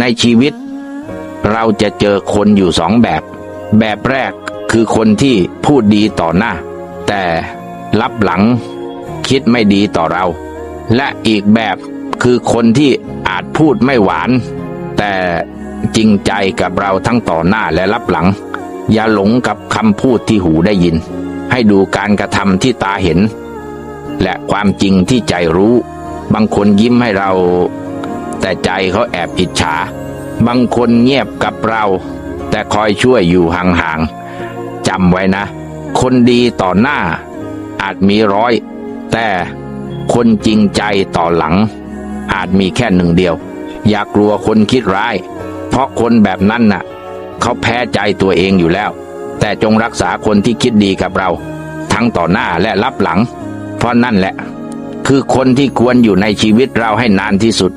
ในชีวิต เราจะเจอคนอยู่สองแบบ แบบแรกคือคนที่พูดดีต่อหน้า แต่รับหลังคิดไม่ดีต่อเรา และอีกแบบคือคนที่อาจพูดไม่หวาน แต่จริงใจกับเราทั้งต่อหน้าและรับหลัง อย่าหลงกับคำพูดที่หูได้ยิน ให้ดูการกระทำที่ตาเห็น และความจริงที่ใจรู้ บางคนยิ้มให้เรา แต่ใจเขาแอบอิจฉา บางคนเงียบกับเรา แต่คอยช่วยอยู่ห่างๆจำไว้นะ คนดีต่อหน้า อาจมีร้อย แต่คนจริงใจต่อหลัง อาจมีแค่หนึ่งเดียว อย่ากลัวคนคิดร้าย เพราะคนแบบนั้นน่ะ เขาแพ้ใจตัวเองอยู่แล้ว แต่จงรักษาคนที่คิดดีกับเรา ทั้งต่อหน้าและรับหลัง เพราะนั่นแหละ คือคนที่ควรอยู่ในชีวิตเราให้นานที่สุด